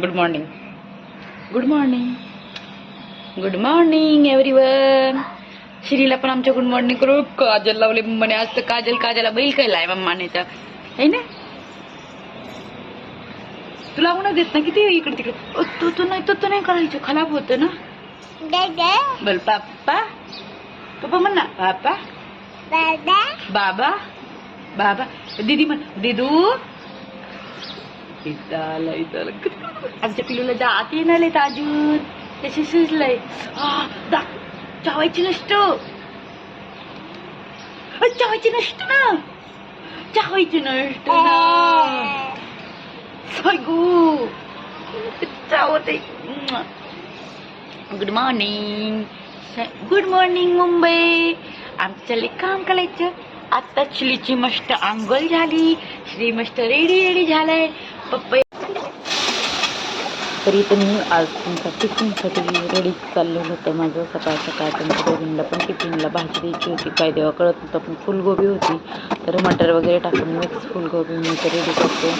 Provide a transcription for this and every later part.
Good morning good morning good morning everyone Srila पण आमच्या good morning करू. काजल लावले मम्माने आज तर काजल काजला बैल केलाय मम्मानेचा है ना? तुला म्हणा देत ना किती इकडे तिकडे? तू तू नाही तू तू नाही करायचं. खराब होतं ना? बोल पापा पप्पा म्हण ना. पापा बाबा. बाबा. दीदी म्हण दिदू? इथं आलं इथं आलं आमच्या पिलूला जात येणार आहेत अजून तसे सुचलंय आ, दा चावायची नसतो अ, चावायची नसतो ना चावायची नसतो ना सायगो चावत good morning good morning Mumbai आमचं चालले काम करायचं आता चिलीची मस्त आंघोळ झाली श्री मस्त रेडी रेडी झालाय पप्पा. तरी तर मी आज तुमचा टिफिनसाठी रेडी चाललं होतं. माझं सकाळ सकाळ तुमच्या दोघींना पण टिफिनला भाजी द्यायची होती. काय देवा कळत नव्हतं पण फुलगोबी होती. तर मटर वगैरे टाकून मिक्स फुलगोबी मी तर रेडी करते.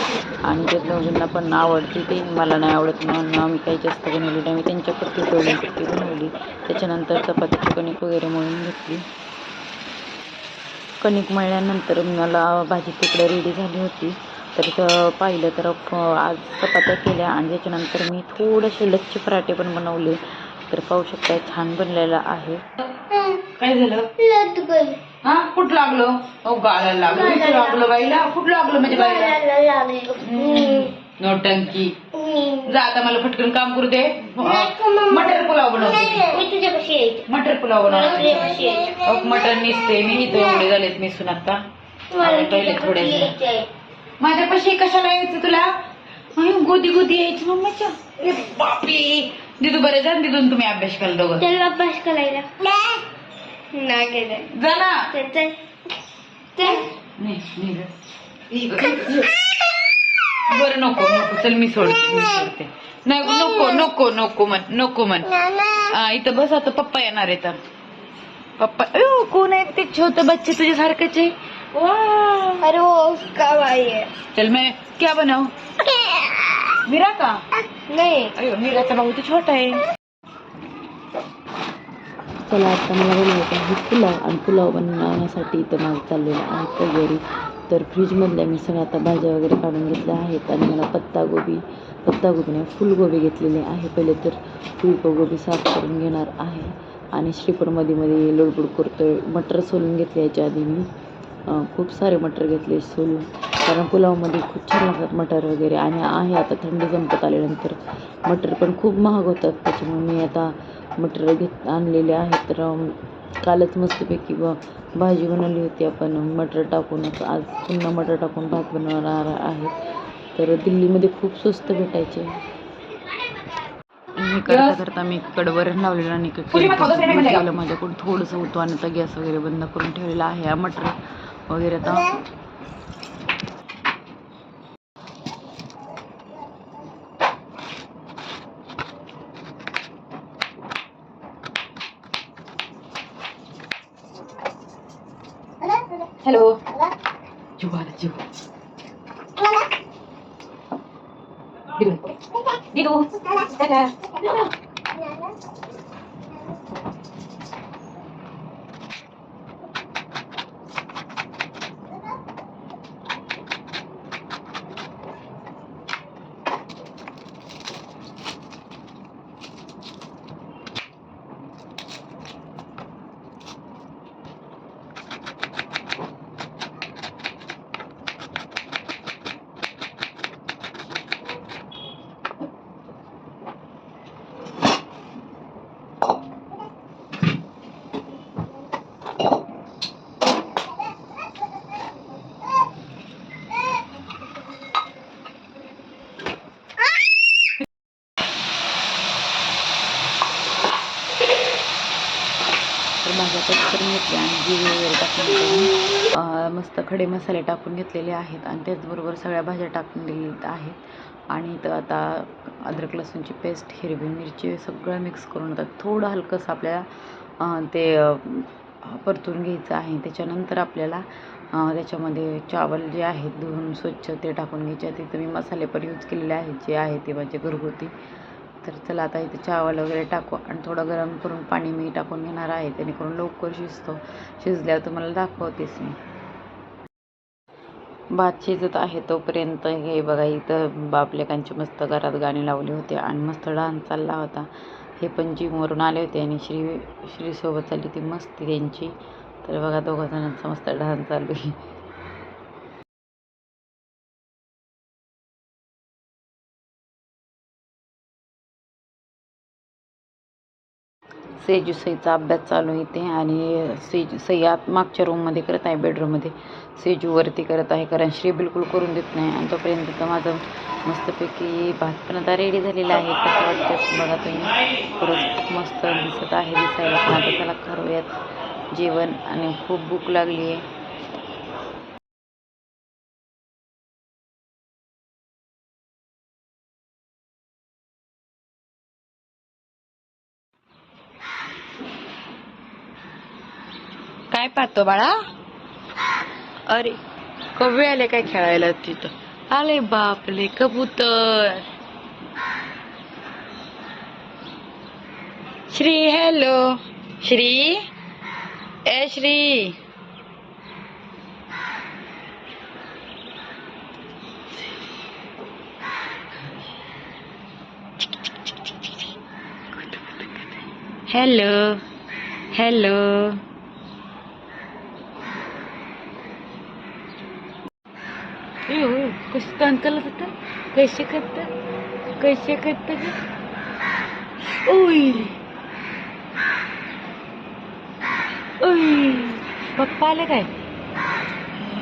आणि ते दोघींना पण आवडते ते. मला नाही आवडत म्हणून आम्ही काही जास्त बनवली नाही. मी त्यांच्यापुरती दोघींपुरती बनवली. त्याच्यानंतर चपातीची कणिक वगैरे मळून घेतली. कणिक मळल्यानंतर मला भाजी तिकडे रेडी झाली होती. तर इथं पाहिलं तर आज चपात्या केल्या आणि त्याच्यानंतर मी थोडेसे लच्छे पराठे पण बनवले. तर पाहू शकता छान बनलेला आहे. काय झालं? हा? कुठं लागलो? हो गाळायला लागलो. लागलो बाईला? कुठं लागलो म्हणजे बाईला? नौटंकी जा आता मला पटकन काम करू दे. मटर पुलाव बनवते. मटर पुलाव बनवते. अहो, मटर निसते. मी इथं एवढे झालेत मिसून आता. आणि पहिले थोडे माझ्यापाशी कशाला यायचं तुला? गोदी गोदी यायची मम्माच्या बापरे. दिदू बरे जा दिदून तुम्ही अभ्यास केला दोघं. त्याला अभ्यास करायला. नाही केलं जा. ना. बरं नको नको. चल मी सोडते मी सोडते. नाही नको नको नको म्हण नको म्हण. इथं बस आता पप्पा येणार आहे तर पप्पा कोण आहे ते छोटे बच्चे तुझ्या सारखेचे अरे वो उसका भाई है। चल मैं क्या बनाऊ? मीरा का? नहीं। अयो मीराचा भाऊ तर छोटा आहे चला आता मला बनवायचं आहे पुलाव आणि पुलाव बनवण्यासाठी इथं माझं चाललेलं आहे. तयारी तर फ्रीजमधल्या मी सगळ्या आता भाज्या वगैरे काढून घेतल्या आहेत आणि मला पत्तागोबी पत्तागोबी नाही फुलगोबी घेतलेली आहे. पहिले तर फुलगोबी साफ करून घेणार आहे. आणि श्रीफळमध्ये मध्ये लोडबुड करतोय. मटर सोलून घेतले याच्या आधी मी. खूप सारे मटर घेतले सोलून कारण पुलावमध्ये खूप छान लागतात मटर वगैरे. आणि आहे आता थंडी संपत आल्यानंतर मटर पण खूप महाग होतात. त्याच्यामुळे मी आता मटर घेत आणलेले आहेत. तर कालच मस्तपैकी ब भाजी बनवली होती. आपण मटर टाकूनच आज पुन्हा मटर टाकून भात बनवणार आहे. तर दिल्लीमध्ये खूप स्वस्त भेटायचे. मी करता करता मी कडवर लावलेलं आणि केलं माझ्याकडून. थोडंसं होतं आणि आता गॅस वगैरे बंद करून ठेवलेला आहे हा मटर. वगैरे आता हॅलो जीव आला जीव दिदू दिदू दादा. तर भाज्या कट करून घेतल्या आणि जिरे वगैरे टाकून मस्त खडे मसाले टाकून घेतलेले आहेत आणि त्याचबरोबर सगळ्या भाज्या टाकून दिलेल्या आहेत. आणि तर आता अद्रक लसूणची पेस्ट हिरवी मिरची सगळं मिक्स करून आता थोडं हलकंसं आपल्याला ते परतून घ्यायचं आहे. त्याच्यानंतर आपल्याला त्याच्यामध्ये चावल जे आहेत धुवून स्वच्छ ते टाकून घ्यायचे. तिथं मी मसाले पण यूज केलेले आहेत जे आहे ते माझे घरगुती. तर चला आता इथे चावल वगैरे टाकू आणि थोडं गरम करून पाणी मी टाकून घेणार आहे. जेणेकरून लवकर शिजतो. शिजल्यावर तुम्हाला दाखवतेच मी. भात शिजत आहे तोपर्यंत हे बघा इथं बापलेकांची मस्त घरात गाणी लावली होती आणि मस्त डान्स चालला होता. हे पण जिमवरून आले होते आणि श्री श्रीसोबत चालली ती मस्ती त्यांची. तर बघा दोघं जणांचा मस्त डान्स चालू आहे. सेजू सईचा अभ्यास चालू इथे आणि सेजू सई आत मागच्या रूममध्ये करत आहे बेडरूममध्ये सेजू वरती करत आहे कारण श्री बिलकुल करून देत नाही. आणि तोपर्यंत तर माझं मस्तपैकी भात पण आता रेडी झालेला आहे. कसं वाटतं बघा तुम्ही. खरंच मस्त दिसत आहे दिसायला. पण आता त्याला करूयात जेवण. आणि खूप भूक लागली आहे काय पाहतो बाळा. अरे कवी आले काय खेळायला तिथं? आले बापले कबूतर. श्री हॅलो श्री ए श्री. हॅलो हॅलो करत होतं. कैसे करत? कैसे करत ओय ओय पप्पा आले काय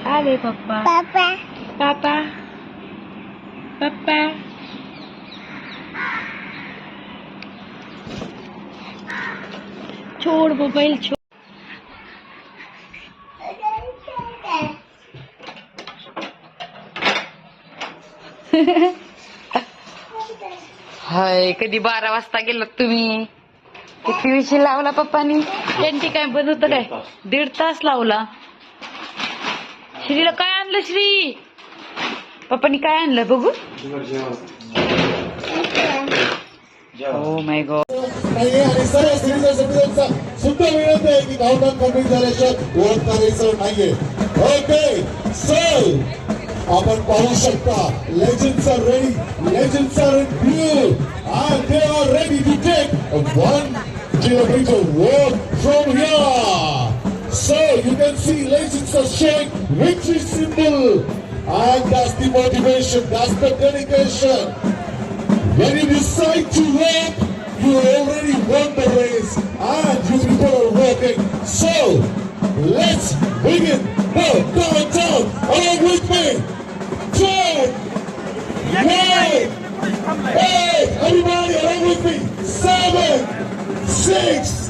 आले पप्पा. पापा. पापा. पप्पा. छोड़ मोबाइल छोड़. हाय कधी बारा वाजता गेलात तुम्ही? किती विषय लावला पप्पानी? त्यांची काय बनवत काय? दीड तास. लावला. श्रीला काय आणलं श्री? पप्पानी काय आणलं बघू? हो माय गॉड सुद्धा विनंती आहे की गावठाण कमी झाल्याशिवाय ओळख करायचं नाहीये. ओके आपण पाहू शकता legends are ready legends are in blue and they are ready to take a one kilometer walk from here. So you can see legends are showing victory symbol and that's the motivation, that's the dedication. When you decide to walk, you already won the race and you people are walking. So, let's begin. Go, go, go, along with me. Hey, everybody, along with me. Seven, six,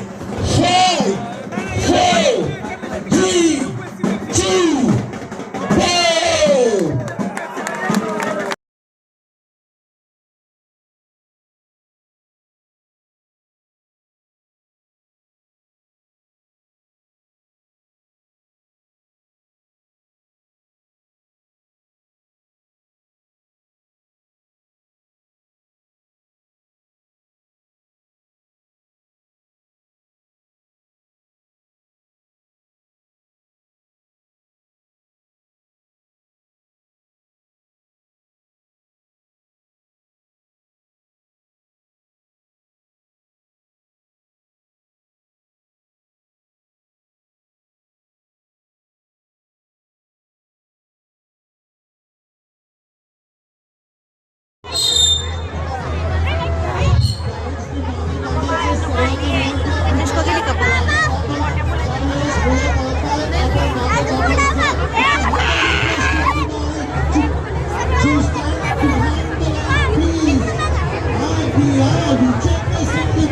we are. the check us the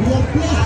with